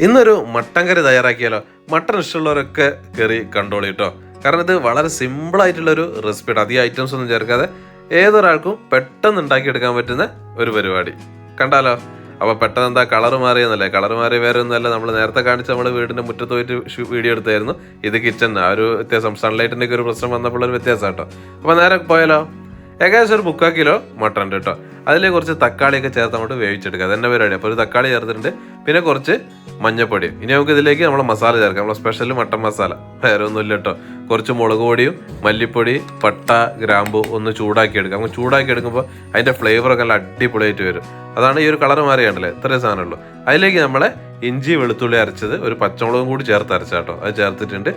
ഇന്നൊരു മട്ടൻ കറി തയ്യാറാക്കിയാലോ? മട്ടൻ ഇഷ്ടമുള്ളവരൊക്കെ കയറി കണ്ടോളി കേട്ടോ കാരണം ഇത് വളരെ സിമ്പിൾ ആയിട്ടുള്ളൊരു റെസിപ്പിയാണ് അധികം ഐറ്റംസ് ഒന്നും ചേർക്കാതെ ഏതൊരാൾക്കും പെട്ടെന്ന് ഉണ്ടാക്കിയെടുക്കാൻ പറ്റുന്ന ഒരു പരിപാടി. കണ്ടാലോ? അപ്പോൾ പെട്ടെന്ന് എന്താ കളർ മാറിയെന്നല്ലേ? കളർ മാറി വേറെ ഒന്നുമല്ല നമ്മൾ നേരത്തെ കാണിച്ച് നമ്മൾ വീടിന്റെ മുറ്റത്ത് പോയിട്ട് വീഡിയോ എടുത്തായിരുന്നു. ഇത് കിച്ചൺ ആ. ഒരു വ്യത്യാസം. സൺലൈറ്റിന്റെ ഒക്കെ ഒരു പ്രശ്നം വന്നപ്പോൾ ഒരു വ്യത്യാസം കേട്ടോ അപ്പോൾ നേരെ പോയാലോ? ഏകദേശം ഒരു മുക്കാൽ കിലോ മട്ടൺ കേട്ടോ അതിലേക്ക് കുറച്ച് തക്കാളിയൊക്കെ ചേർത്ത് അങ്ങോട്ട് വേവിച്ചെടുക്കുക. അതന്നെ പരിപാടി. അപ്പോൾ ഒരു തക്കാളി ചേർത്തിട്ടുണ്ട്. പിന്നെ കുറച്ച് മഞ്ഞപ്പൊടി ഇനി നമുക്ക് ഇതിലേക്ക് നമ്മളെ മസാല ചേർക്കാം. നമ്മളെ സ്പെഷ്യൽ മട്ടൻ മസാല. വേറെ ഒന്നുമില്ല കേട്ടോ. കുറച്ച് മുളക് പൊടിയും മല്ലിപ്പൊടി പട്ട ഗ്രാമ്പു ഒന്ന് ചൂടാക്കി എടുക്കാം നമുക്ക് ചൂടാക്കി എടുക്കുമ്പോൾ അതിന്റെ ഫ്ലേവറൊക്കെ നല്ല അടിപൊളിയായിട്ട് വരും. അതാണ് ഈ ഒരു കളർ മാറിയാണല്ലേ ഇത്രയും സാധനമുള്ളൂ. അതിലേക്ക് നമ്മളെ ഇഞ്ചി വെളുത്തുള്ളി അരച്ചത് ഒരു പച്ചമുളകും കൂടി ചേർത്ത് അരച്ച കേട്ടോ. അത് ചേർത്തിട്ടുണ്ട്.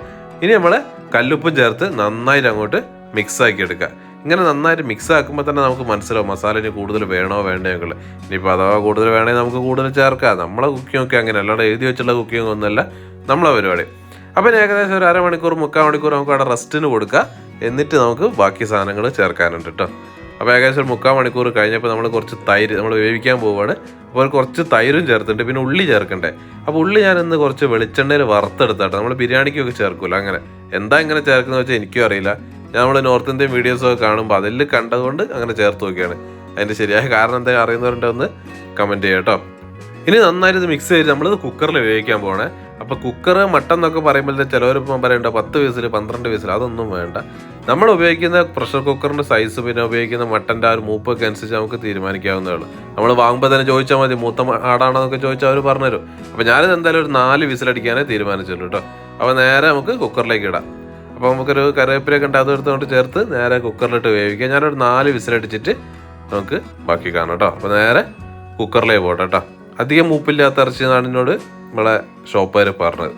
ഇനി നമ്മൾ കല്ലുപ്പും ചേർത്ത് നന്നായിട്ട് അങ്ങോട്ട് മിക്സ് ആക്കി എടുക്കുക ഇങ്ങനെ നന്നായിട്ട് മിക്സ് ആക്കുമ്പോൾ തന്നെ നമുക്ക് മനസ്സിലാവും മസാല ഇനി കൂടുതൽ വേണോ വേണ്ടോ ഒക്കെ ഇനിയിപ്പോൾ അഥവാ കൂടുതൽ വേണമെങ്കിൽ നമുക്ക് കൂടുതൽ ചേർക്കാം. നമ്മളെ കുക്കിംഗ് ഒക്കെ അങ്ങനെ അല്ലാണ്ട് എഴുതി വെച്ചുള്ള കുക്കിംഗ് ഒന്നുമല്ല നമ്മളെ പരിപാടി. അപ്പം ഏകദേശം ഒരു അരമണിക്കൂർ മുക്കാൽ മണിക്കൂർ നമുക്ക് അവിടെ റെസ്റ്റിന് കൊടുക്കുക എന്നിട്ട് നമുക്ക് ബാക്കി സാധനങ്ങൾ ചേർക്കാനുണ്ട് കേട്ടോ അപ്പോൾ ഏകദേശം ഒരു മുക്കാൽ മണിക്കൂർ കഴിഞ്ഞപ്പോൾ നമ്മൾ കുറച്ച് തൈര് നമ്മൾ വേവിക്കാൻ പോവുകയാണ് അപ്പോൾ കുറച്ച് തൈരും ചേർത്തിട്ടുണ്ട്. പിന്നെ ഉള്ളി ചേർക്കണ്ടേ. അപ്പോൾ ഉള്ളി ഞാൻ ഇന്ന് കുറച്ച് വെളിച്ചെണ്ണയിൽ വറുത്തെടുത്താട്ടോ. നമ്മൾ ബിരിയാണിക്കൊക്കെ ചേർക്കൂല അങ്ങനെ. എന്താ ഇങ്ങനെ ചേർക്കുന്നത് വെച്ചാൽ എനിക്കും അറിയില്ല. നമ്മൾ നോർത്ത് ഇന്ത്യൻ വീഡിയോസൊക്കെ കാണുമ്പോൾ അതിൽ കണ്ടതുകൊണ്ട് അങ്ങനെ ചേർത്ത് നോക്കിയാണ്. അതിന്റെ ശരിയായ കാരണം എന്താ അറിയുന്നവരുണ്ട് ഒന്ന് കമന്റ് ചെയ്യാം കേട്ടോ ഇനി നന്നായിട്ട് ഇത് മിക്സ് ചെയ്ത് നമ്മളിത് കുക്കറിൽ ഉപയോഗിക്കാൻ പോകണേ അപ്പോൾ കുക്കർ മട്ടൻ എന്നൊക്കെ പറയുമ്പോൾ ചിലവരിപ്പം പറയണ്ട പത്ത് വയസ്സിൽ പന്ത്രണ്ട് വയസ്സിൽ അതൊന്നും വേണ്ട. നമ്മൾ ഉപയോഗിക്കുന്ന പ്രഷർ കുക്കറിന്റെ സൈസ് പിന്നെ ഉപയോഗിക്കുന്ന മട്ടന്റെ ആ ഒരു മൂപ്പൊക്കെ അനുസരിച്ച് നമുക്ക് തീരുമാനിക്കാവുന്നതേ ഉള്ളൂ. നമ്മൾ വാങ്ങുമ്പോൾ തന്നെ ചോദിച്ചാൽ മതി മൂത്ത ആടാണെന്നൊക്കെ ചോദിച്ചാൽ അവർ പറഞ്ഞുതരും. അപ്പോൾ ഞാനിത് എന്തായാലും ഒരു നാല് വിസിലടിക്കാനേ തീരുമാനിച്ചുള്ളൂ കേട്ടോ അപ്പോൾ നേരെ നമുക്ക് കുക്കറിലേക്ക് ഇടാം. അപ്പോൾ നമുക്കൊരു കറിവേപ്പിലൊക്കെ ഉണ്ട് അത് എടുത്തുകൊണ്ട് ചേർത്ത് നേരെ കുക്കറിലിട്ട് വേവിക്കുക ഞാനൊരു നാല് വിസിലടിച്ചിട്ട് നമുക്ക് ബാക്കി കാണാം കേട്ടോ അപ്പോൾ നേരെ കുക്കറിലേക്ക് പോട്ടെ കേട്ടോ അധികം മൂപ്പില്ലാത്ത ഇറച്ചി നാടിനോട് നമ്മളെ ഷോപ്പുകാർ പറഞ്ഞത്.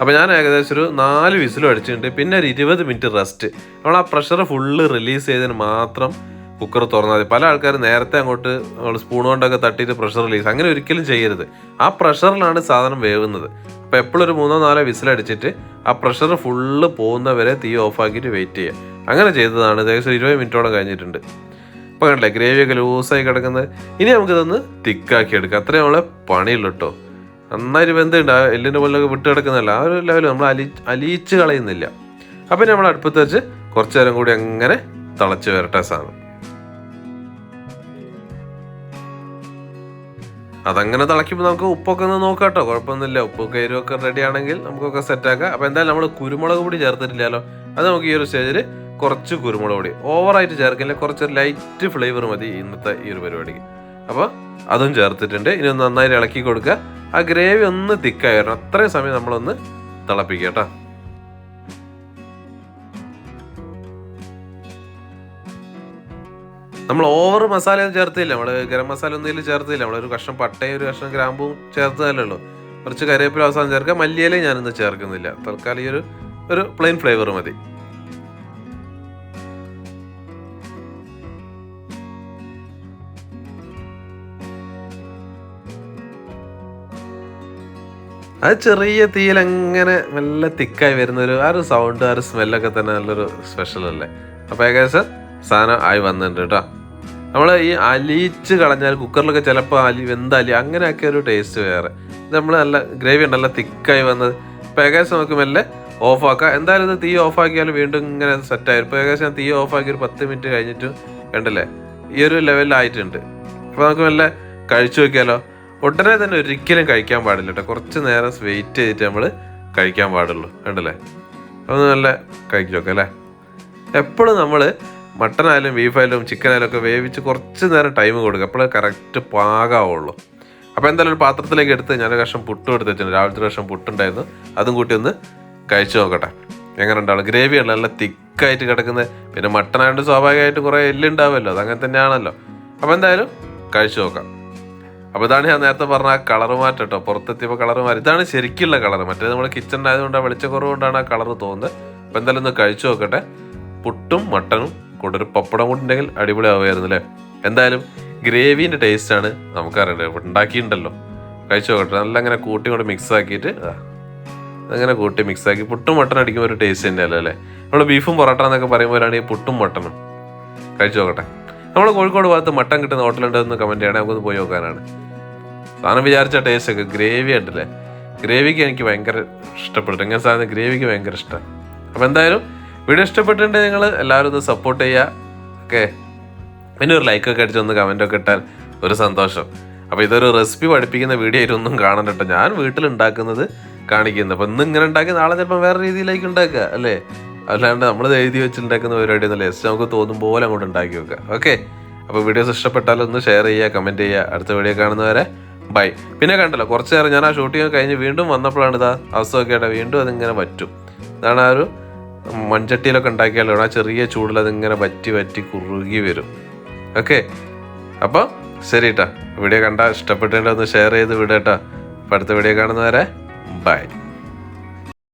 അപ്പോൾ ഞാൻ ഏകദേശം ഒരു നാല് വിസിലും അടിച്ചിട്ടുണ്ട്. പിന്നെ ഒരു ഇരുപത് മിനിറ്റ് റെസ്റ്റ് നമ്മൾ ആ പ്രഷർ ഫുള്ള് റിലീസ് ചെയ്തതിന് മാത്രം കുക്കർ തുറന്നാൽ പല ആൾക്കാരും നേരത്തെ അങ്ങോട്ട് സ്പൂൺ കൊണ്ടൊക്കെ തട്ടിയിട്ട് പ്രഷർ റിലീസ് അങ്ങനെ ഒരിക്കലും ചെയ്യരുത്. ആ പ്രഷറിലാണ് സാധനം വേവുന്നത്. അപ്പോൾ എപ്പോഴും ഒരു മൂന്നോ നാലോ വിസിലടിച്ചിട്ട് ആ പ്രഷർ ഫുള്ള് പോകുന്നവരെ തീ ഓഫാക്കിയിട്ട് വെയിറ്റ് ചെയ്യുക. അങ്ങനെ ചെയ്തതാണ്. ഏകദേശം ഇരുപത് മിനിറ്റോളം കഴിഞ്ഞിട്ടുണ്ട്. അപ്പോൾ കണ്ടില്ലേ ഗ്രേവി ഒക്കെ ലൂസായി കിടക്കുന്നത്. ഇനി നമുക്കിതൊന്ന് തിക്കാക്കി എടുക്കാം. അത്രയും നമ്മളെ പണിയുള്ളൂ കേട്ടോ നന്നായിട്ട് ബന്ധമുണ്ട് ആ എല്ലിന്റെ പോലൊക്കെ വിട്ട് കിടക്കുന്നതല്ല. ആ ഒരു ലെവൽ നമ്മൾ അലി അലിയിച്ച് കളയുന്നില്ല. അപ്പം നമ്മൾ അടുപ്പത്ത് വെച്ച് കുറച്ച് നേരം കൂടി അങ്ങനെ തിളച്ച് വരട്ടെ സാധനം. അതങ്ങനെ തിളയ്ക്കുമ്പോൾ നമുക്ക് ഉപ്പൊക്കെ ഒന്ന് നോക്കാം കേട്ടോ കുഴപ്പമൊന്നുമില്ല. ഉപ്പൊക്കെ എരിവൊക്കെ റെഡി ആണെങ്കിൽ നമുക്കൊക്കെ സെറ്റാക്കാം അപ്പോൾ എന്തായാലും നമ്മൾ കുരുമുളക് പൊടി ചേർത്തിട്ടില്ലല്ലോ? അത് നമുക്ക് ഈ ഒരു സ്റ്റേജിൽ കുറച്ച് കുരുമുളക് പൊടി. ഓവറായിട്ട് ചേർക്കില്ല. കുറച്ച് ലൈറ്റ് ഫ്ലേവർ മതി ഇന്നത്തെ ഈ ഒരു പരിപാടിക്ക്. അപ്പോൾ അതും ചേർത്തിട്ടുണ്ട്. ഇനി ഒന്ന് നന്നായിട്ട് ഇളക്കി കൊടുക്കുക. ആ ഗ്രേവി ഒന്ന് തിക്കായി വരണം. അത്രയും സമയം നമ്മളൊന്ന് തിളപ്പിക്കുക കേട്ടോ. നമ്മൾ ഓവർ മസാല ഒന്നും ചേർത്തില്ല. നമ്മൾ ഗരം മസാല ഒന്നും ചേർത്തില്ല. നമ്മളൊരു കഷ്ണം പട്ടയും ഒരു കഷ്ണം ഗ്രാമ്പും ചേർത്തതല്ലേ ഉള്ളൂ. കുറച്ച് കറിവേപ്പില അവസാനം ചേർക്കുക. മല്ലിയില ഞാനിന്ന് ചേർക്കുന്നില്ല. തൽക്കാലം ഈ ഒരു ഒരു പ്ലെയിൻ ഫ്ലേവർ മതി. അത് ചെറിയ തീയിൽ അങ്ങനെ നല്ല തിക്കായി വരുന്ന ഒരു ആ ഒരു സൗണ്ട് ആ ഒരു സ്മെല്ലൊക്കെ തന്നെ നല്ലൊരു സ്പെഷ്യൽ അല്ലേ? അപ്പോൾ ഏകദേശം സാധനം ആയി വന്നിട്ടുണ്ട് കേട്ടോ. നമ്മൾ ഈ അലിയിച്ച് കളഞ്ഞാൽ കുക്കറിലൊക്കെ ചിലപ്പോൾ അലി വെന്തലി അങ്ങനെയൊക്കെ ഒരു ടേസ്റ്റ് വേറെ. ഇത് നമ്മൾ നല്ല ഗ്രേവി ഉണ്ടല്ലോ തിക്കായി വന്നത് ഇപ്പോൾ ഏകദേശം നമുക്ക് മെല്ലെ ഓഫാക്കാം എന്തായാലും ഇത് തീ ഓഫാക്കിയാലും വീണ്ടും ഇങ്ങനെ സെറ്റായി ഇപ്പോൾ ഏകദേശം തീ ഓഫാക്കി ഒരു പത്ത് മിനിറ്റ് കഴിഞ്ഞിട്ട് കണ്ടല്ലേ? ഈ ഒരു ലെവലിലായിട്ടുണ്ട് അപ്പോൾ നമുക്ക് മെല്ലെ കഴിച്ചു നോക്കിയാലോ? ഉടനെ തന്നെ ഒരിക്കലും കഴിക്കാൻ പാടില്ല കേട്ടോ. കുറച്ച് നേരം വെയിറ്റ് ചെയ്തിട്ട് നമ്മൾ കഴിക്കാൻ പാടുള്ളൂ. കണ്ടല്ലേ? അപ്പോൾ നല്ല കഴിച്ചു അല്ലേ? എപ്പോഴും നമ്മൾ മട്ടൺ ആയാലും ബീഫ് ആയാലും ചിക്കൻ ആയാലും ഒക്കെ വേവിച്ച് കുറച്ച് നേരം ടൈം കൊടുക്കുക. അപ്പോൾ കറക്റ്റ് പാകാവുള്ളൂ. അപ്പോൾ എന്തായാലും ഒരു പാത്രത്തിലേക്ക് എടുത്ത് ഞാൻ കഷ്ടം പുട്ടും എടുത്ത് വെച്ചിട്ടുണ്ട്. രാവിലത്തെ കഷ്ടം പുട്ടുണ്ടായിരുന്നു. അതും കൂട്ടി ഒന്ന് കഴിച്ചു നോക്കട്ടെ. എങ്ങനെ ഉണ്ടാവും ഗ്രേവി ആണ്. നല്ല തിക്കായിട്ട് കിടക്കുന്നത് പിന്നെ മട്ടൺ ആയതുകൊണ്ട് സ്വാഭാവികമായിട്ട് കുറേ എല്ലുണ്ടാവുമല്ലോ അത് അങ്ങനെ തന്നെയാണല്ലോ. അപ്പോൾ എന്തായാലും കഴിച്ചു നോക്കാം. അപ്പോൾ ഇതാണ് ഞാൻ നേരത്തെ പറഞ്ഞ ആ കളർ മാറ്റം കേട്ടോ. പുറത്തെത്തിയപ്പോൾ കളർ മാറി. ഇതാണ് ശരിക്കുള്ള കളർ മറ്റേത് നമ്മൾ കിച്ചണിലായതുകൊണ്ട് വെളിച്ചക്കുറവ് കൊണ്ടാണ് ആ കളർ തോന്നുന്നത്. അപ്പോൾ എന്തായാലും ഒന്ന് കഴിച്ചു നോക്കട്ടെ. പുട്ടും മട്ടനും കൂടെ ഒരു പപ്പടം കൊണ്ടുണ്ടെങ്കിൽ ഉണ്ടെങ്കിൽ അടിപൊളി ആവുമായിരുന്നു അല്ലേ? എന്തായാലും ഗ്രേവീന്റെ ടേസ്റ്റാണ് നമുക്കറിയണ്ടത്. ഉണ്ടാക്കിയിട്ടുണ്ടല്ലോ. കഴിച്ചു നോക്കട്ടെ. നല്ല അങ്ങനെ കൂട്ടി കൊണ്ട് മിക്സ് ആക്കിയിട്ട് അങ്ങനെ കൂട്ടി മിക്സ് ആക്കി പുട്ടും മട്ടനും അടിക്കുമ്പോൾ ഒരു ടേസ്റ്റ് തന്നെയല്ലോ അല്ലേ നമ്മൾ ബീഫും പൊറോട്ട എന്നൊക്കെ പറയുമ്പോഴാണ് ഈ പുട്ടും മട്ടനും. കഴിച്ചു നോക്കട്ടെ. നമ്മൾ കോഴിക്കോട് ഭാഗത്ത് മട്ടൻ കിട്ടുന്ന ഹോട്ടലുണ്ടെന്ന് കമന്റ് ചെയ്യണേ. നമുക്കൊന്ന് പോയി നോക്കാനാണ്. സാധനം വിചാരിച്ച ടേസ്റ്റ് ഒക്കെ ഗ്രേവി ഉണ്ടല്ലേ? ഗ്രേവിക്ക് എനിക്ക് ഭയങ്കര ഇഷ്ടപ്പെട്ടു ഇങ്ങനെ സാധനം ഗ്രേവിക്ക് ഭയങ്കര ഇഷ്ടമാണ് അപ്പോൾ എന്തായാലും വീഡിയോ ഇഷ്ടപ്പെട്ടിട്ടുണ്ടെങ്കിൽ നിങ്ങൾ എല്ലാവരും ഒന്ന് സപ്പോർട്ട് ചെയ്യുക. ഓക്കെ പിന്നെ ഒരു ലൈക്കൊക്കെ അടിച്ച് ഒന്ന് കമന്റൊക്കെ ഇട്ടാൽ ഒരു സന്തോഷം. അപ്പോൾ ഇതൊരു റെസിപ്പി പഠിപ്പിക്കുന്ന വീഡിയോ ആയിട്ടൊന്നും കാണണ്ട കേട്ടോ ഞാൻ വീട്ടിൽ ഉണ്ടാക്കുന്നത് കാണിക്കുന്നത് അപ്പോൾ ഇന്ന് ഇങ്ങനെ ഉണ്ടാക്കി നാളെ ചിലപ്പോൾ വേറെ രീതിയിലേക്ക് ഉണ്ടാക്കുക അല്ലേ? അല്ലാണ്ട് നമ്മൾ എഴുതി വെച്ചിട്ടുണ്ടാക്കുന്ന പരിപാടി ഒന്നുമില്ല ജസ്റ്റ് നമുക്ക് തോന്നും പോലെ അങ്ങോട്ട് ഉണ്ടാക്കി വെക്കുക ഓക്കെ അപ്പോൾ വീഡിയോസ് ഇഷ്ടപ്പെട്ടാൽ ഒന്ന് ഷെയർ ചെയ്യുക കമന്റ് ചെയ്യുക. അടുത്ത വീഡിയോ കാണുന്നവരെ ബൈ പിന്നെ കണ്ടല്ലോ കുറച്ച് നേരം ഞാൻ ആ ഷൂട്ടിംഗ് കഴിഞ്ഞ് വീണ്ടും വന്നപ്പോഴാണ് ഇതാ അവസ്ഥ ആയിട്ട് വീണ്ടും അതിങ്ങനെ പറ്റും. ഇതാണ് ആ ഒരു മൺചട്ടിയിലൊക്കെ ഉണ്ടാക്കിയാലോ? ആ ചെറിയ ചൂടിൽ അതിങ്ങനെ വറ്റി വറ്റി കുറുകി വരും. ഓക്കെ? അപ്പോൾ ശരി കേട്ടോ വീഡിയോ കണ്ട ഇഷ്ടപ്പെട്ടതിന്റെ ഒന്ന് ഷെയർ ചെയ്ത് വിടേട്ടോ അടുത്ത വീഡിയോ കാണുന്നവരെ ബൈ.